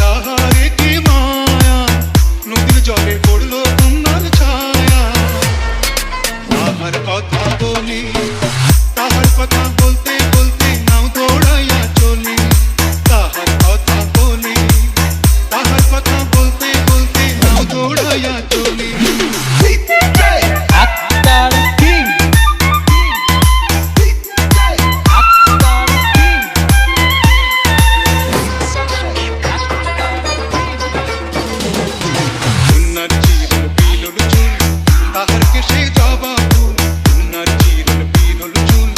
হারাহারি কি মায়া নদীর জলে পড়ল তোমার ছায়া। আমার কথা বলি। তাহার কে সেই জবা ফুল নার চিরল বিরল চুল।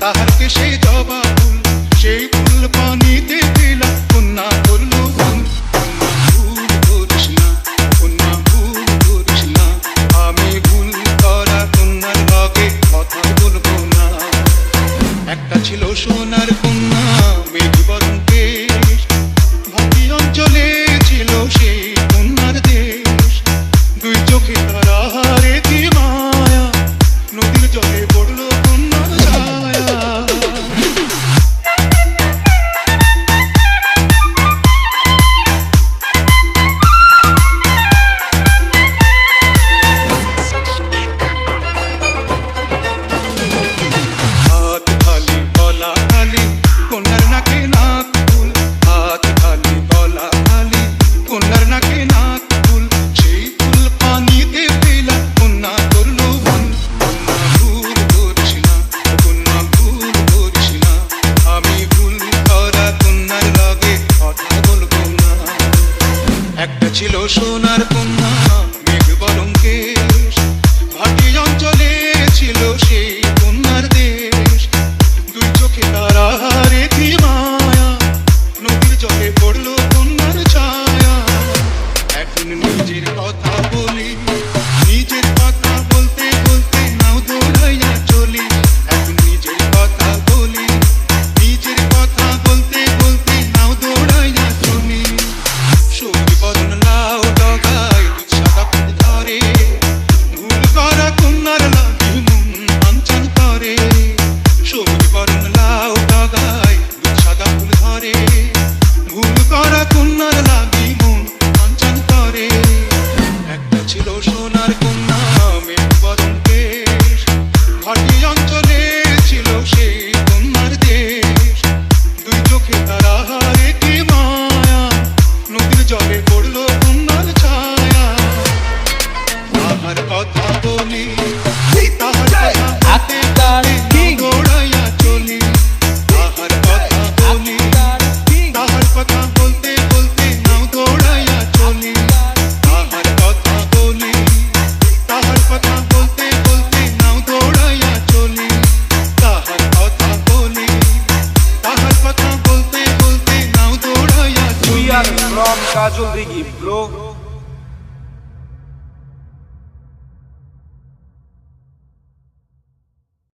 তাহার কে সেই জবা ফুল সেই ফুল পানিতে দিলা কন্যা করল একটা ছিল সোনার কন্যা মেঘ বরণ একটা ছিল সোনার কন্যা। estar. Tajul Digi, bro.